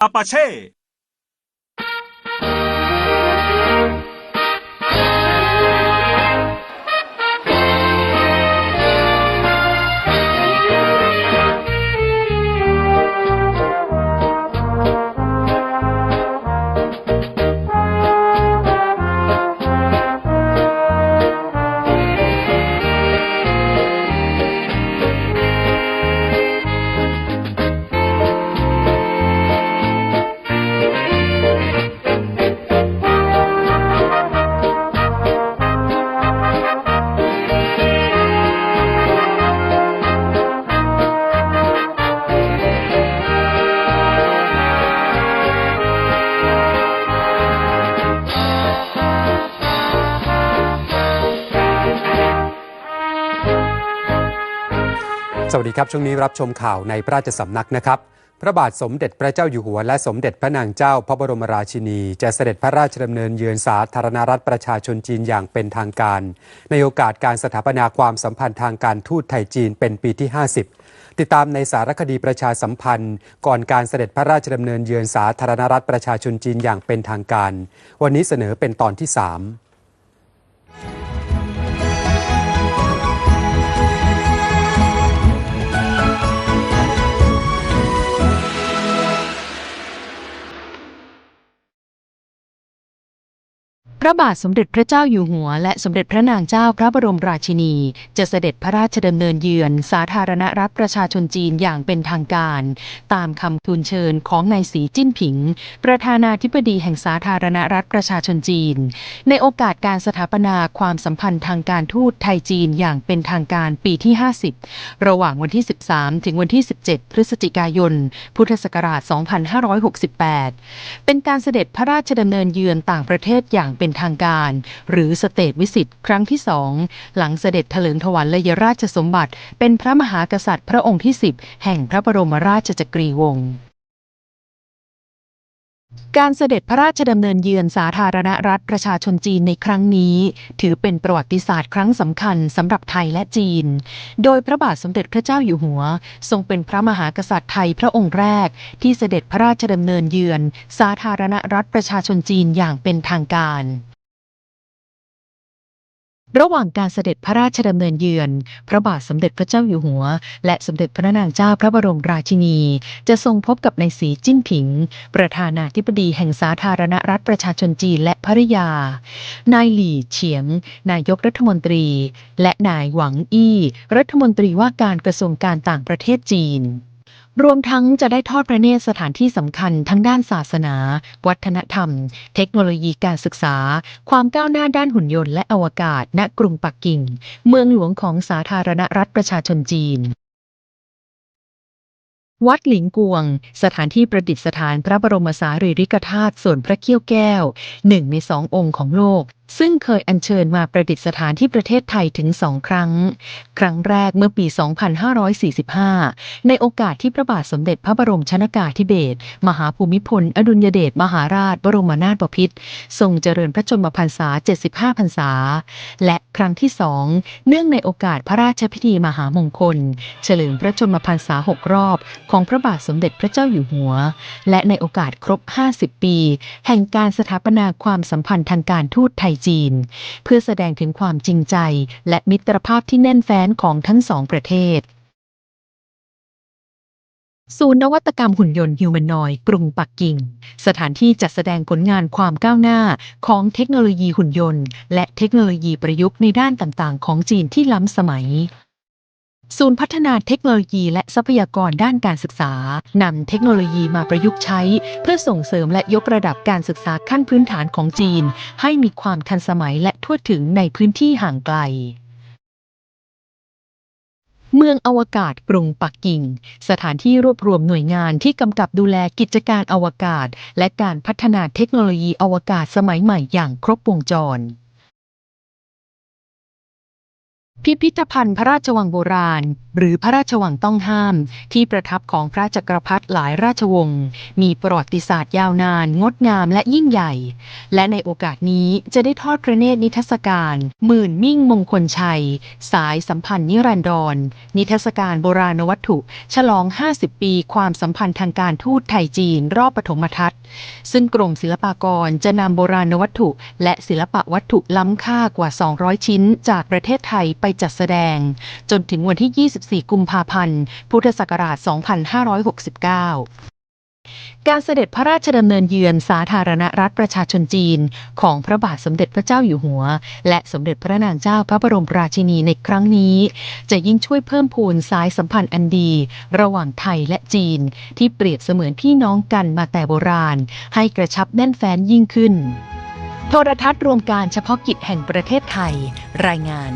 อ สวัสดีครับ ช่วงนี้รับชมข่าวในพระราชสำนักนะครับ พระบาทสมเด็จพระเจ้าอยู่หัว และสมเด็จพระนางเจ้าพระบรมราชินี จะเสด็จพระราชดำเนินเยือนสาธารณรัฐประชาชนจีนอย่างเป็นทางการ ในโอกาสการสถาปนาความสัมพันธ์ทางการทูตไทยจีนเป็นปีที่ 50 ติดตามในสารคดีประชาสัมพันธ์ ก่อนการเสด็จพระราชดำเนินเยือนสาธารณรัฐประชาชนจีนอย่างเป็นทางการ วันนี้เสนอเป็นตอนที่ 3 พระบาทสมเด็จพระเจ้าอยู่หัว และสมเด็จพระนางเจ้าพระบรมราชินี จะเสด็จพระราชดำเนินเยือน สาธารณรัฐประชาชนจีนอย่างเป็นทางการ ตามคำทูลเชิญของนายสีจิ้นผิง ประธานาธิบดีแห่งสาธารณรัฐประชาชนจีน ในโอกาสการสถาปนาความสัมพันธ์ทางการทูตไทยจีนอย่างเป็นทางการปีที่ 50 ระหว่างวันที่ 13 ถึงวันที่ 17 พฤศจิกายน พุทธศักราช 2568 เป็นการเสด็จพระราชดำเนินเยือนต่างประเทศอย่างเป็นทางการ หรือสเตทวิสิตครั้งที่สองหลังเสด็จเถลิงถวัลยราชสมบัติ เป็นพระมหากษัตริย์พระองค์ที่ 10 แห่งพระบรมราชจักรีวงศ์ การเสด็จพระราชดำเนินเยือนสาธารณรัฐประชาชนจีนในครั้งนี้ ถือเป็นประวัติศาสตร์ครั้งสำคัญสำหรับไทยและจีน โดยพระบาทสมเด็จพระเจ้าอยู่หัว ทรงเป็นพระมหากษัตริย์ไทยพระองค์แรก ที่เสด็จพระราชดำเนินเยือน สาธารณรัฐประชาชนจีนอย่างเป็นทางการ ระหว่างการเสด็จพระราชดำเนินเยือน พระบาทสมเด็จพระเจ้าอยู่หัว และสมเด็จพระนางเจ้าพระบรมราชินี จะทรงพบกับนายสีจิ้นผิง ประธานาธิบดีแห่งสาธารณรัฐประชาชนจีนและภริยา นายหลี่เฉียง นายกรัฐมนตรี และนายหวังอี้ รัฐมนตรีว่าการกระทรวงการต่างประเทศจีน รวมทั้งจะได้ทอดพระเนตรสถานที่สำคัญทั้งด้านศาสนา วัฒนธรรม เทคโนโลยีการศึกษา ความก้าวหน้าด้านหุ่นยนต์และอวกาศ ณกรุงปักกิ่ง เมืองหลวงของสาธารณรัฐประชาชนจีนวัดหลิงกวง สถานที่ประดิษฐานพระบรมสารีริกธาตุส่วนพระเขี้ยวแก้วหนึ่งในสององค์ของโลก ซึ่งเคยอัญเชิญมาประดิษฐานที่ประเทศไทยถึงสองครั้ง ครั้งแรกเมื่อปี 2545 ในโอกาสที่พระบาทสมเด็จพระบรมชนากาธิเบศรมหาภูมิพล อดุลยเดชมหาราช บรมนาถบพิตรทรงเจริญพระชนมพรรษา 75 พรรษา และครั้งที่สองเนื่องในโอกาสพระราชพิธีมหามงคล เฉลิมพระชนมพรรษา 6 รอบ ของพระบาทสมเด็จพระเจ้าอยู่หัว และในโอกาสครบ 50 ปี แห่งการสถาปนาความสัมพันธ์ทางการทูตไทยจีน เพื่อแสดงถึงความจริงใจ และมิตรภาพที่แน่นแฟ้นของทั้งสองประเทศ ศูนย์นวัตกรรมหุ่นยนต์ฮิวแมนนอยกรุงปักกิ่ง สถานที่จัดแสดงผลงานความก้าวหน้าของเทคโนโลยีหุ่นยนต์ และเทคโนโลยีประยุกต์ในด้านต่างๆ ของจีนที่ล้ำสมัย ศูนย์พัฒนาเทคโนโลยีและทรัพยากรด้านการศึกษานำเทคโนโลยีมาประยุกต์ใช้ เพื่อส่งเสริมและยกระดับการศึกษาขั้นพื้นฐานของจีน ให้มีความทันสมัยและทั่วถึงในพื้นที่ห่างไกล เมืองอวกาศกรุงปักกิ่ง สถานที่รวบรวมหน่วยงานที่กำกับดูแลกิจการอวกาศ และการพัฒนาเทคโนโลยีอวกาศสมัยใหม่อย่างครบวงจร พิพิธภัณฑ์พระราชวังโบราณ หรือพระราชวังต้องห้าม ที่ประทับของพระจักรพรรดิหลายราชวงศ์มีประวัติศาสตร์ยาวนาน งดงามและยิ่งใหญ่ และในโอกาสนี้จะได้ทอดพระเนตรนิทรรศการหมื่นมิ่งมงคลชัย สายสัมพันธ์นิรันดร นิทรรศการโบราณวัตถุ ฉลอง 50 ปีความสัมพันธ์ทางการทูตไทยจีนรอบปฐมทัศน์ ซึ่งกรมศิลปากรจะนำโบราณวัตถุ และศิลปะวัตถุล้ำค่ากว่า 200 ชิ้น จากประเทศไทยไปจัดแสดง จนถึงวันที่ 24 กุมภาพันธ์ พุทธศักราช 2569การเสด็จพระราชดำเนินเยือนสาธารณรัฐประชาชนจีน ของพระบาทสมเด็จพระเจ้าอยู่หัว และสมเด็จพระนางเจ้าพระบรมราชินีในครั้งนี้ จะยิ่งช่วยเพิ่มพูนสายสัมพันธ์อันดี ระหว่างไทยและจีน ที่เปรียบเสมือนพี่น้องกันมาแต่โบราณ ให้กระชับแน่นแฟ้นยิ่งขึ้น โทรทัศน์รวมการเฉพาะกิจแห่งประเทศไทย รายงาน